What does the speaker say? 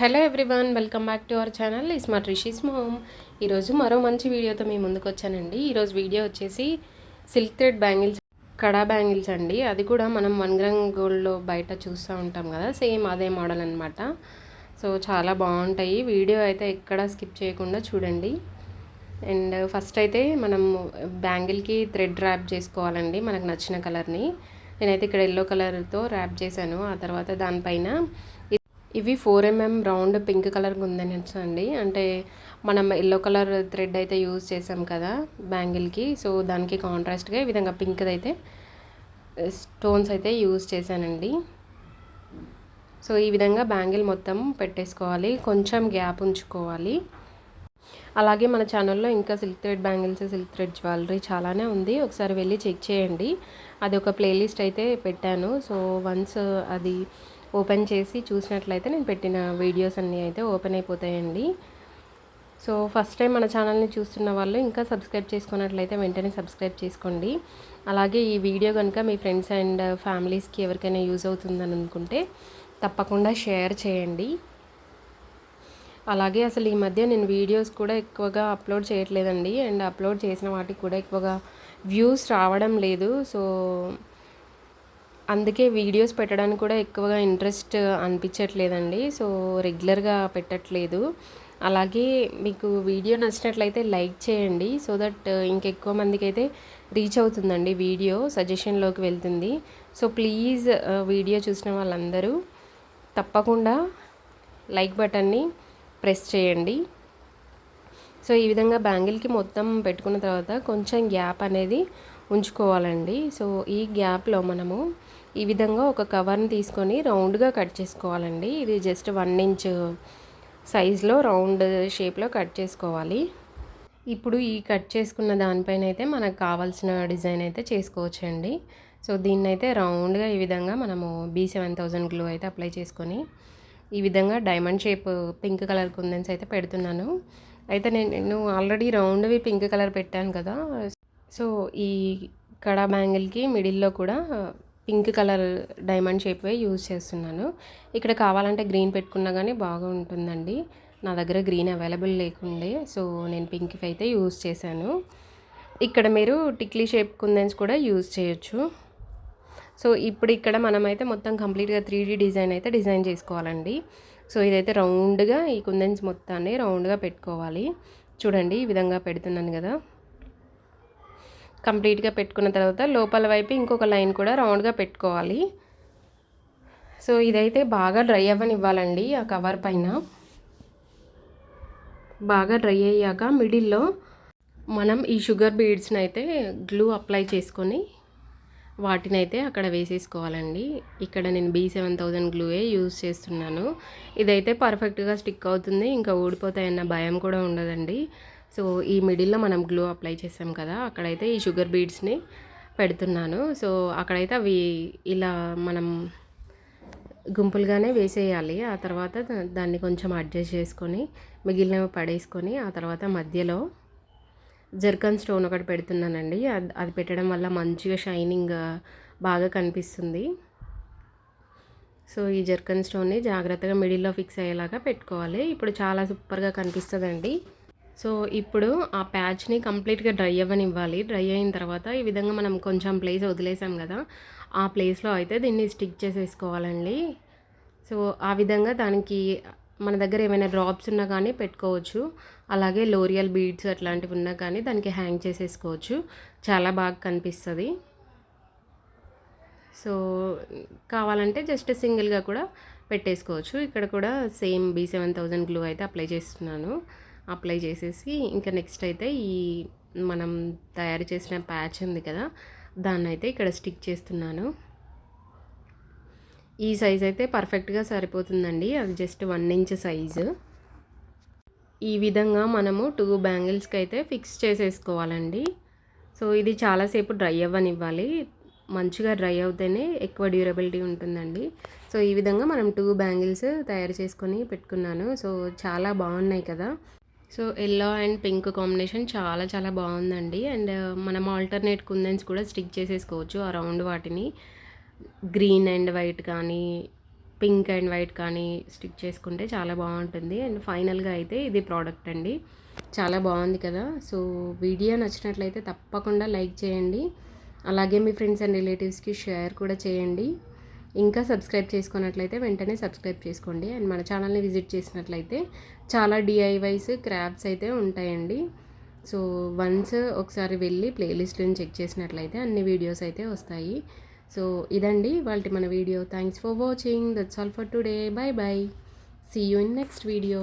Hello everyone welcome back to our channel. Is మా Rishi's home ఈరోజు మరో మంచి వీడియోతో మీ ముందుకు వచ్చానండి. ఈరోజు వీడియో వచ్చేసి silk thread bangles kada bangles అండి. అది కూడా మనం వన్ గ్రామ్ గోల్డ్లో బయట చూస్తూ ఉంటాం కదా సేమ్ అదే మోడల్ అనమాట సో చాలా బాగుంటాయి. వీడియో అయితే ఎక్కడ స్కిప్ చేయకుండా చూడండి. అండ్ ఫస్ట్ అయితే మనం బ్యాంగిల్కి థ్రెడ్ ర్యాప్ చేసుకోవాలండి మనకు నచ్చిన కలర్ని. నేనైతే ఇక్కడ ఎల్లో కలర్తో ర్యాప్ చేశాను. ఆ తర్వాత దానిపైన ఇవి four MM round pink colour ఉందని అండి. అంటే మనం ఎల్లో కలర్ థ్రెడ్ అయితే యూజ్ చేసాం కదా బ్యాంగిల్కి. సో దానికి కాంట్రాస్ట్గా ఈ విధంగా పింక్ది అయితే స్టోన్స్ అయితే యూజ్ చేశానండి. సో ఈ విధంగా బ్యాంగిల్ మొత్తం పెట్టేసుకోవాలి కొంచెం గ్యాప్ ఉంచుకోవాలి. అలాగే మన ఛానల్లో ఇంకా silk thread bangles silk thread jewellery చాలానే ఉంది. ఒకసారి వెళ్ళి చెక్ చేయండి. అది ఒక ప్లేలిస్ట్ అయితే పెట్టాను. సో వన్స్ అది ఓపెన్ చేసి చూసినట్లయితే నేను పెట్టిన వీడియోస్ అన్నీ అయితే ఓపెన్ అయిపోతాయండి. సో ఫస్ట్ టైం మన ఛానల్ని చూస్తున్న వాళ్ళు ఇంకా సబ్స్క్రైబ్ చేసుకున్నట్లయితే వెంటనే సబ్స్క్రైబ్ చేసుకోండి. అలాగే ఈ వీడియో కనుక మీ ఫ్రెండ్స్ అండ్ ఫ్యామిలీస్కి ఎవరికైనా యూజ్ అవుతుందని అనుకుంటే తప్పకుండా షేర్ చేయండి. అలాగే అసలు ఈ మధ్య నేను వీడియోస్ కూడా ఎక్కువగా అప్లోడ్ చేయట్లేదండి. అండ్ అప్లోడ్ చేసిన వాటికి కూడా ఎక్కువగా వ్యూస్ రావడం లేదు. సో అందుకే వీడియోస్ పెట్టడానికి కూడా ఎక్కువగా ఇంట్రెస్ట్ అనిపించట్లేదండి. సో రెగ్యులర్గా పెట్టట్లేదు. అలాగే మీకు వీడియో నచ్చినట్లయితే లైక్ చేయండి. సో దట్ uh, ఇంకెక్కువ మందికి అయితే రీచ్ అవుతుందండి వీడియో సజెషన్లోకి వెళ్తుంది. సో ప్లీజ్ uh, వీడియో చూసిన వాళ్ళందరూ తప్పకుండా లైక్ బటన్ని ప్రెస్ చేయండి. సో ఈ విధంగా బ్యాంగిల్కి మొత్తం పెట్టుకున్న తర్వాత కొంచెం గ్యాప్ అనేది ఉంచుకోవాలండి. సో ఈ గ్యాప్లో మనము ఈ విధంగా ఒక కవర్ని తీసుకొని రౌండ్గా కట్ చేసుకోవాలండి. ఇది జస్ట్ వన్ ఇంచ్ సైజులో రౌండ్ షేప్లో కట్ చేసుకోవాలి. ఇప్పుడు ఈ కట్ చేసుకున్న దానిపైన అయితే మనకు కావాల్సిన డిజైన్ అయితే చేసుకోవచ్చండి. సో దీన్ని అయితే రౌండ్గా ఈ విధంగా మనము బీ సెవెన్ థౌజండ్ గ్లూ అయితే అప్లై చేసుకొని ఈ విధంగా diamond shape pink colour kundans అయితే పెడుతున్నాను. అయితే నేను నేను ఆల్రెడీ రౌండ్వి పింక్ కలర్ పెట్టాను కదా. సో ఈ కడా బ్యాంగిల్కి మిడిల్లో కూడా పింక్ కలర్ డైమండ్ షేప్వే యూజ్ చేస్తున్నాను. ఇక్కడ కావాలంటే గ్రీన్ పెట్టుకున్నా కానీ బాగా ఉంటుందండి నా దగ్గర గ్రీన్ అవైలబుల్ లేకుండే సో నేను పింక్ అయితే యూజ్ చేశాను. ఇక్కడ మీరు టిక్లీ షేప్ కుందన్స్ కూడా యూజ్ చేయొచ్చు. సో ఇప్పుడు ఇక్కడ మనమైతే మొత్తం కంప్లీట్గా త్రీ డిజైన్ అయితే డిజైన్ చేసుకోవాలండి. సో ఇదైతే రౌండ్గా ఈ కుందన్స్ మొత్తాన్ని రౌండ్గా పెట్టుకోవాలి. చూడండి ఈ విధంగా పెడుతున్నాను కదా. కంప్లీట్గా పెట్టుకున్న తర్వాత లోపల వైపు ఇంకొక లైన్ కూడా రౌండ్గా పెట్టుకోవాలి. సో ఇదైతే బాగా డ్రై అవ్వనివ్వాలండి ఆ కవర్ పైన. బాగా డ్రై అయ్యాక మిడిల్లో మనం ఈ షుగర్ బీడ్స్ని అయితే గ్లూ అప్లై చేసుకొని వాటిని అయితే అక్కడ వేసేసుకోవాలండి. ఇక్కడ నేను బీ సెవెన్ థౌజండ్ గ్లూయే యూజ్ చేస్తున్నాను. ఇదైతే పర్ఫెక్ట్గా స్టిక్ అవుతుంది ఇంకా ఊడిపోతాయన్న భయం కూడా ఉండదండి. సో ఈ మిడిల్లో మనం గ్లూ అప్లై చేసాం కదా అక్కడైతే ఈ షుగర్ బీడ్స్ని పెడుతున్నాను. సో అక్కడైతే అవి ఇలా మనం గుంపులుగానే వేసేయాలి. ఆ తర్వాత దాన్ని కొంచెం అడ్జస్ట్ చేసుకొని మిగిలినవి పడేసుకొని ఆ తర్వాత మధ్యలో జర్కన్ స్టోన్ ఒకటి పెడుతున్నానండి. అది పెట్టడం వల్ల మంచిగా షైనింగ్ బాగా కనిపిస్తుంది. సో ఈ జర్కన్ స్టోన్ని జాగ్రత్తగా మిడిల్లో ఫిక్స్ అయ్యేలాగా పెట్టుకోవాలి. ఇప్పుడు చాలా సూపర్గా కనిపిస్తుందండి. సో ఇప్పుడు ఆ ప్యాచ్ని కంప్లీట్గా డ్రై అవ్వనివ్వాలి. డ్రై అయిన తర్వాత ఈ విధంగా మనం కొంచెం ప్లేస్ వదిలేసాం కదా ఆ ప్లేస్లో అయితే దీన్ని స్టిక్ చేసేసుకోవాలండి. సో ఆ విధంగా దానికి మన దగ్గర ఏమైనా డ్రాప్స్ ఉన్నా కానీ పెట్టుకోవచ్చు. అలాగే లోరియల్ బీడ్స్ అట్లాంటివి ఉన్నా కానీ దానికి హ్యాంగ్ చేసేసుకోవచ్చు. చాలా బాగా కనిపిస్తుంది. సో కావాలంటే జస్ట్ సింగిల్గా కూడా పెట్టేసుకోవచ్చు. ఇక్కడ కూడా same B seven thousand glue అయితే అప్లై చేస్తున్నాను. అప్లై చేసేసి ఇంకా నెక్స్ట్ అయితే ఈ మనం తయారు చేసిన ప్యాచ్ ఉంది కదా దాన్ని అయితే ఇక్కడ స్టిక్ చేస్తున్నాను. ఈ సైజ్ అయితే పర్ఫెక్ట్గా సరిపోతుందండి. అది జస్ట్ వన్ ఇంచ్ సైజు. ఈ విధంగా మనము టూ బ్యాంగిల్స్కి అయితే ఫిక్స్ చేసేసుకోవాలండి. సో ఇది చాలాసేపు డ్రై అవ్వనివ్వాలి. మంచిగా డ్రై అవుతేనే ఎక్కువ డ్యూరబిలిటీ ఉంటుందండి. సో ఈ విధంగా మనం టూ బ్యాంగిల్స్ తయారు చేసుకొని పెట్టుకున్నాను. సో చాలా బాగున్నాయి కదా. So yellow and pink combination చాలా చాలా బాగుందండి. అండ్ uh, మనం ఆల్టర్నేట్ కుందన్స్ కూడా స్టిక్ చేసేసుకోవచ్చు అరౌండ్ వాటిని. గ్రీన్ అండ్ వైట్ కానీ పింక్ అండ్ వైట్ కానీ స్టిక్ చేసుకుంటే చాలా బాగుంటుంది. అండ్ ఫైనల్గా అయితే ఇది ప్రోడక్ట్ అండి. చాలా బాగుంది కదా. సో వీడియో నచ్చినట్లయితే తప్పకుండా లైక్ చేయండి. అలాగే మీ ఫ్రెండ్స్ అండ్ రిలేటివ్స్కి షేర్ కూడా చేయండి. ఇంకా సబ్స్క్రైబ్ చేసుకున్నట్లయితే వెంటనే సబ్స్క్రైబ్ చేసుకోండి. అండ్ మన ఛానల్ని విజిట్ చేసినట్లయితే చాలా డిఐవైస్ క్రాఫ్ట్స్ అయితే ఉంటాయండి. సో వన్స్ ఒకసారి వెళ్ళి ప్లేలిస్ట్ని చెక్ చేసినట్లయితే అన్ని వీడియోస్ అయితే వస్తాయి. సో ఇదండి వాళ్ళకి మన video. Thanks for watching that's all for today bye bye see you in next video